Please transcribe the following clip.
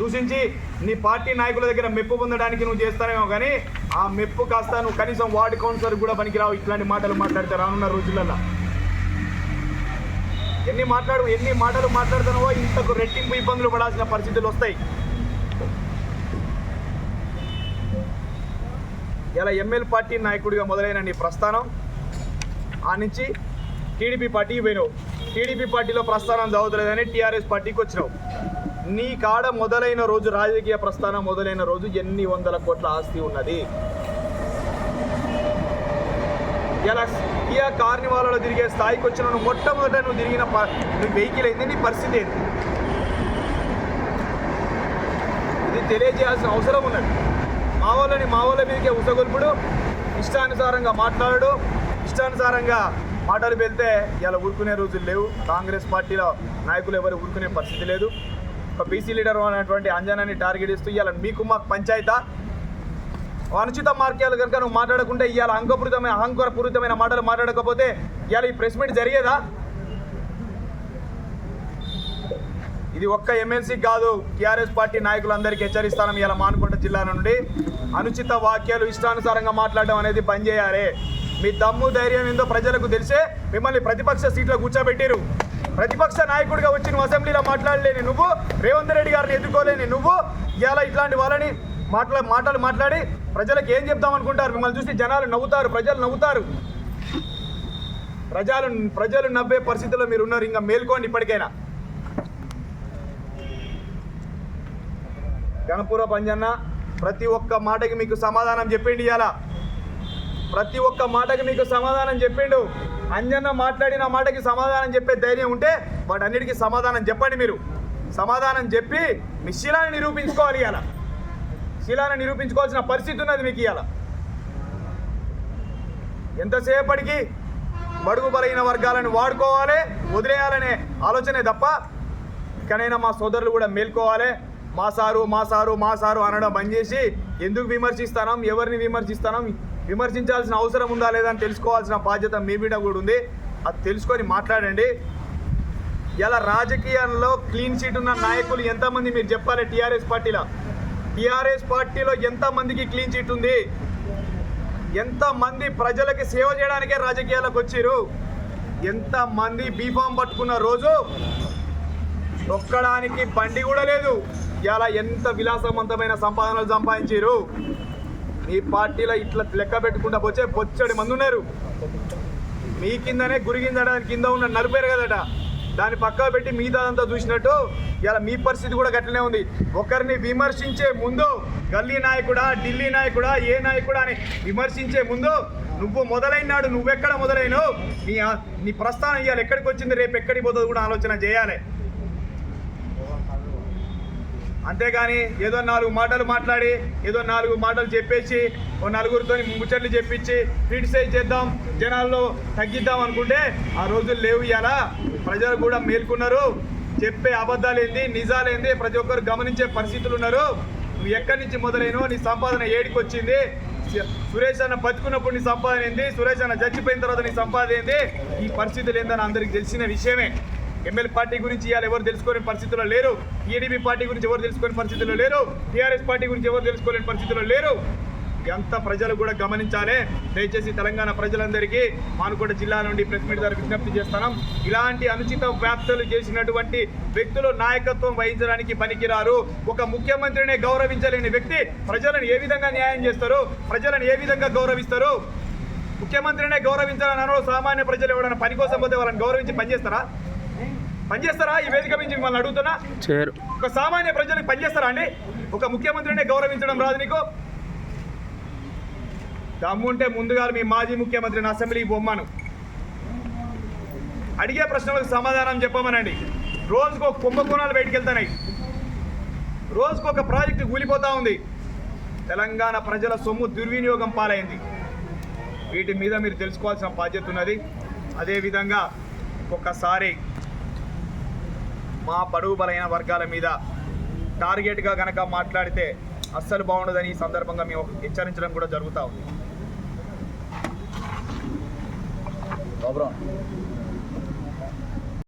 దూషించి నీ పార్టీ నాయకుల దగ్గర మెప్పు పొందడానికి నువ్వు చేస్తానేమో కానీ ఆ మెప్పు కాస్త నువ్వు కనీసం వార్డు కౌన్సిలర్ కూడా పనికిరావు ఇట్లాంటి మాటలు మాట్లాడితే రానున్న రోజులలో ఎన్ని మాట్లాడు ఎన్ని మాటలు మాట్లాడుతున్నావో ఇంతకు రెట్టింపు ఇబ్బందులు పడాల్సిన పరిస్థితులు వస్తాయి. ఇలా ఎంఎల్ పార్టీ నాయకుడిగా మొదలైన నీ ప్రస్థానం ఆ నుంచి టీడీపీ పార్టీకి పోయినావు. టీడీపీ పార్టీలో ప్రస్థానం చదువుతలేదని టీఆర్ఎస్ పార్టీకి వచ్చినావు. నీ కాడ మొదలైన రోజు రాజకీయ ప్రస్థానం మొదలైన రోజు ఎన్ని వందల కోట్ల ఆస్తి ఉన్నది? ఇలా కియా కార్నివాలలో తిరిగే స్థాయికి వచ్చిన నువ్వు మొట్టమొదట నువ్వు తిరిగిన ప- వెహికల్ అయింది నీ పరిస్థితి ఏంది? ఇది తెలియజేయాల్సిన అవసరం ఉన్నది. మా వాళ్ళని మా వాళ్ళ మీదకే ఉసగొల్పుడు ఇష్టానుసారంగా మాట్లాడు ఇష్టానుసారంగా మాటలు వెళ్తే ఇలా ఊరుకునే రోజులు లేవు. కాంగ్రెస్ పార్టీలో నాయకులు ఎవరు ఊరుకునే పరిస్థితి లేదు. బీసీ లీడర్ అనేటువంటి అంజనాన్ని టార్గెట్ ఇస్తూ ఇవాళ మీకు మాకు పంచాయతా. అనుచిత మార్గాలు కనుక నువ్వు మాట్లాడకుంటే ఇవాళ అంకపూరితమైన అహంకారపూరితమైన మాటలు మాట్లాడకపోతే ఇవాళ ఈ ప్రెస్ మీట్ జరిగేదా? ఇది ఒక్క ఎమ్మెల్సీ కాదు టీఆర్ఎస్ పార్టీ నాయకులందరికీ హెచ్చరిస్తాను. ఇలా మానుకొండ జిల్లా నుండి అనుచిత వాక్యాలు ఇష్టానుసారంగా మాట్లాడడం అనేది బంద్ చేయాలి. మీ దమ్ము ధైర్యం ఏందో ప్రజలకు తెలిసే మిమ్మల్ని ప్రతిపక్ష సీట్లో కూర్చోబెట్టారు ప్రతిపక్ష నాయకుడిగా వచ్చి నువ్వు అసెంబ్లీలో మాట్లాడలేని నువ్వు రేవంత్ రెడ్డి గారిని ఎదుర్కోలేని నువ్వు ఇలా ఇట్లాంటి వాళ్ళని మాట్లా మాటలు మాట్లాడి ప్రజలకు ఏం చెప్దాం అనుకుంటారు? మిమ్మల్ని చూసి జనాలు నవ్వుతారు ప్రజలు నవ్వుతారు. ప్రజలు ప్రజలు నవ్వే పరిస్థితిలో మీరు ఉన్నారు ఇంకా మేల్కోండి ఇప్పటికైనా. గణపుర పంజన్న ప్రతి ఒక్క మాటకి మీకు సమాధానం చెప్పిండి ఇలా ప్రతి ఒక్క మాటకి మీకు సమాధానం చెప్పిండు. అంజన్న మాట్లాడిన మాటకి సమాధానం చెప్పే ధైర్యం ఉంటే వాటన్నిటికీ సమాధానం చెప్పండి మీరు. సమాధానం చెప్పి మీ శిలాన్ని నిరూపించుకోవాలి ఇవాళ శిలాన్ని నిరూపించుకోవాల్సిన పరిస్థితి ఉన్నది మీకు ఇవాళ ఎంతసేపటికి బడుగు బలైన వర్గాలను వాడుకోవాలి వదిలేయాలనే ఆలోచనే తప్ప ఇకనైనా మా సోదరులు కూడా మేల్కోవాలి. మా సారు మా సారు మా సారు అనడం బంద్ చేసి ఎందుకు విమర్శిస్తానం ఎవరిని విమర్శిస్తానం విమర్శించాల్సిన అవసరం ఉందా లేదా అని తెలుసుకోవాల్సిన బాధ్యత మీ మీద కూడా ఉంది. అది తెలుసుకొని మాట్లాడండి. ఇలా రాజకీయాల్లో క్లీన్ షీట్ ఉన్న నాయకులు ఎంతమంది మీరు చెప్పాలి టీఆర్ఎస్ పార్టీలో? టీఆర్ఎస్ పార్టీలో ఎంతమందికి క్లీన్ షీట్ ఉంది? ఎంతమంది ప్రజలకి సేవ చేయడానికే రాజకీయాలకు వచ్చారు? ఎంతమంది బీఫామ్ పట్టుకున్న రోజు తొక్కడానికి బండి కూడా లేదు. ఇలా ఎంత విలాసవంతమైన సంపాదనలు సంపాదించారు? మీ పార్టీలో ఇట్లా లెక్క పెట్టుకుంటా వచ్చే పొచ్చడి మంది ఉన్నారు మీ కిందనే గురిగిందట కింద ఉన్న నలిపారు కదట. దాన్ని పక్క పెట్టి మిగతాదంతా చూసినట్టు ఇలా మీ పరిస్థితి కూడా గట్లనే ఉంది. ఒకరిని విమర్శించే ముందు గల్లీ నాయకుడా ఢిల్లీ నాయకుడా ఏ నాయకుడా అని విమర్శించే ముందు నువ్వు మొదలైనాడు నువ్వెక్కడ మొదలైనవు? నీ నీ ప్రస్థానం ఇవాళ ఎక్కడికి వచ్చింది? రేపు ఎక్కడికి పోతుంది కూడా ఆలోచన చేయాలి. అంతేగాని ఏదో నాలుగు మాటలు మాట్లాడి ఏదో నాలుగు మాటలు చెప్పేసి ఓ నలుగురితో ముచ్చట్లు చెప్పించి క్రిటిసైజ్ చేద్దాం జనాల్లో తగ్గిద్దాం అనుకుంటే ఆ రోజులు లేవు ఇవాళ ప్రజలు కూడా మేల్కొన్నారు. చెప్పే అబద్ధాలు ఏంది నిజాలు ఏంది ప్రతి ఒక్కరు గమనించే పరిస్థితులు ఉన్నారు. నువ్వు ఎక్కడి నుంచి మొదలైనో నీ సంపాదన ఏడికి వచ్చింది సురేష్ అన్న బతుకున్నప్పుడు నీ సంపాదన ఏంది? సురేష్ అన్న చచ్చిపోయిన తర్వాత నీ సంపాదన ఏంది? ఈ పరిస్థితులు ఏందని అందరికి తెలిసిన విషయమే. ఎమ్మెల్యే పార్టీ గురించి ఇవాళ ఎవరు తెలుసుకోలేని పరిస్థితుల్లో లేరు. టీడీపీ పార్టీ గురించి ఎవరు తెలుసుకోని పరిస్థితుల్లో లేరు. టీఆర్ఎస్ పార్టీ గురించి ఎవరు తెలుసుకోలేని పరిస్థితుల్లో లేరు. ఎంత ప్రజలు కూడా గమనించాలి. దయచేసి తెలంగాణ ప్రజలందరికీ మానుకోట జిల్లా నుండి ప్రెస్ మీట్ ద్వారా విజ్ఞప్తి చేస్తున్నాం ఇలాంటి అనుచిత వ్యాప్తులు చేసినటువంటి వ్యక్తులు నాయకత్వం వహించడానికి పనికిరారు. ఒక ముఖ్యమంత్రిని గౌరవించలేని వ్యక్తి ప్రజలను ఏ విధంగా న్యాయం చేస్తారు? ప్రజలను ఏ విధంగా గౌరవిస్తారు? ముఖ్యమంత్రినే గౌరవించాలని అనో సామాన్య ప్రజలు ఎవరైనా పని కోసం పోతే వాళ్ళని గౌరవించి పనిచేస్తారా పనిచేస్తారా? ఈ వేదిక నుంచి మిమ్మల్ని అడుగుతున్నా. ఒక సామాన్య ప్రజలకు పనిచేస్తారా అండి? ఒక ముఖ్యమంత్రినే గౌరవించడం రాదు నీకు? దమ్ముంటే ముందుగా మీ మాజీ ముఖ్యమంత్రిని అసెంబ్లీకి బొమ్మను అడిగే ప్రశ్నలకు సమాధానం చెప్పమనండి. రోజుకు ఒక కుంభకోణాలు బయటికి వెళ్తున్నాయి రోజుకు ఒక ప్రాజెక్టు కూలిపోతా ఉంది. తెలంగాణ ప్రజల సొమ్ము దుర్వినియోగం పాలైంది. వీటి మీద మీరు తెలుసుకోవాల్సిన బాధ్యత ఉన్నది. అదేవిధంగా ఒక్కసారి మా బడుగు బలైన వర్గాల మీద టార్గెట్గా కనుక మాట్లాడితే అస్సలు బాగుండదని ఈ సందర్భంగా మేము హెచ్చరించడం కూడా జరుగుతూ ఉంది.